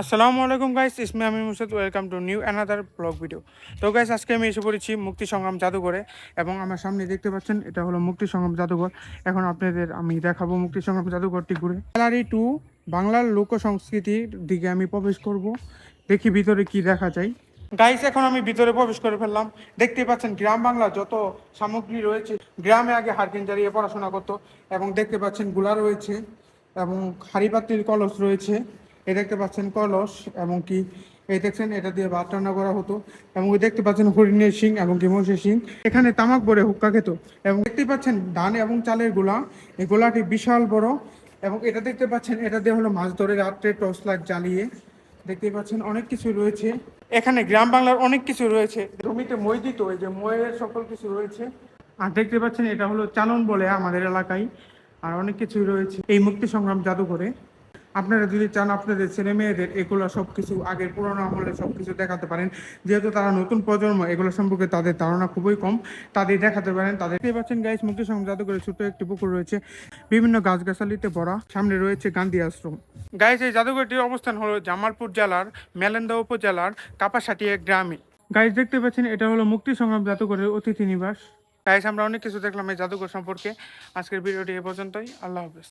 আসসালামু আলাইকুম গাইস ইসমি আমি Musad welcome to new another blog video তো গাইস আজকে আমি এসে পড়েছি মুক্তি সংগ্রাম জাদুঘরে এবং আমার সামনে দেখতে পাচ্ছেন, এটা হলো মুক্তি সংগ্রাম জাদুঘর। এখন আপনাদের আমি দেখাবো মুক্তি সংগ্রাম জাদুঘরটি ঘুরে। গ্যালারি টু বাংলার লোক সংস্কৃতির দিকে আমি প্রবেশ করব। দেখি ভিতরে কি দেখা যায়। গাইস এখন আমি ভিতরে প্রবেশ করে ফেললাম। দেখতে পাচ্ছেন, গ্রাম বাংলা যত সামগ্রী রয়েছে, গ্রামে আগে হারকিন জ্বালিয়ে পড়াশোনা করতো এবং দেখতে পাচ্ছেনগুলা রয়েছে এবং হাড়িপাত্রির কলস রয়েছে। এই দেখতে পাচ্ছেন কলস এবং কি, এই দেখছেন, এটা দিয়ে ভাত রান্না করা হতো। এবং দেখতে পাচ্ছেন হরিণের শিং এবং কি মহিষের শিং। এখানে তামাক বরে হুক্কা খেত। এবং দেখতে পাচ্ছেন ধান এবং চালের গোলা। এই গোলাটি বিশাল বড়। এবং এটা দেখতে পাচ্ছেন, এটা দিয়ে হলো মাছ ধরে রাত্রে টর্চ লাইট জ্বালিয়ে। দেখতে পাচ্ছেন অনেক কিছু রয়েছে। এখানে গ্রাম বাংলার অনেক কিছু রয়েছে। জমিতে মই দিত, এই যে ময়ের সকল কিছু রয়েছে। আর দেখতে পাচ্ছেন, এটা হলো চালন বলে আমাদের এলাকায়। আর অনেক কিছুই রয়েছে। এই মুক্তি সংগ্রাম জাদুঘরে। আপনারা যদি চান আপনাদের ছেলে মেয়েদের এগুলো সব কিছু আগের পুরোনো আমলে সব কিছু দেখাতে পারেন, যেহেতু তারা নতুন প্রজন্ম, এগুলো সম্পর্কে তাদের ধারণা খুবই কম, তাদের দেখাতে পারেন, তাদের দেখতে পাচ্ছেন গাইস মুক্তি সংগ্রাম জাদুঘরে ছোট একটি পুকুর রয়েছে, বিভিন্ন গাছগাছালিতে ভরা, সামনে রয়েছে গান্ধী আশ্রম। গাইস এই জাদুঘরটির অবস্থান হলো জামালপুর জেলার মেলেন্দা উপজেলার কাপাসাটিয়া গ্রামে। গাইস দেখতে পাচ্ছেন, এটা হলো মুক্তি সংগ্রাম জাদুঘরের অতিথি নিবাস। গাইস আমরা অনেক কিছু দেখলাম এই জাদুঘর সম্পর্কে। আজকের ভিডিওটি এ পর্যন্তই, আল্লাহ হাফেজ।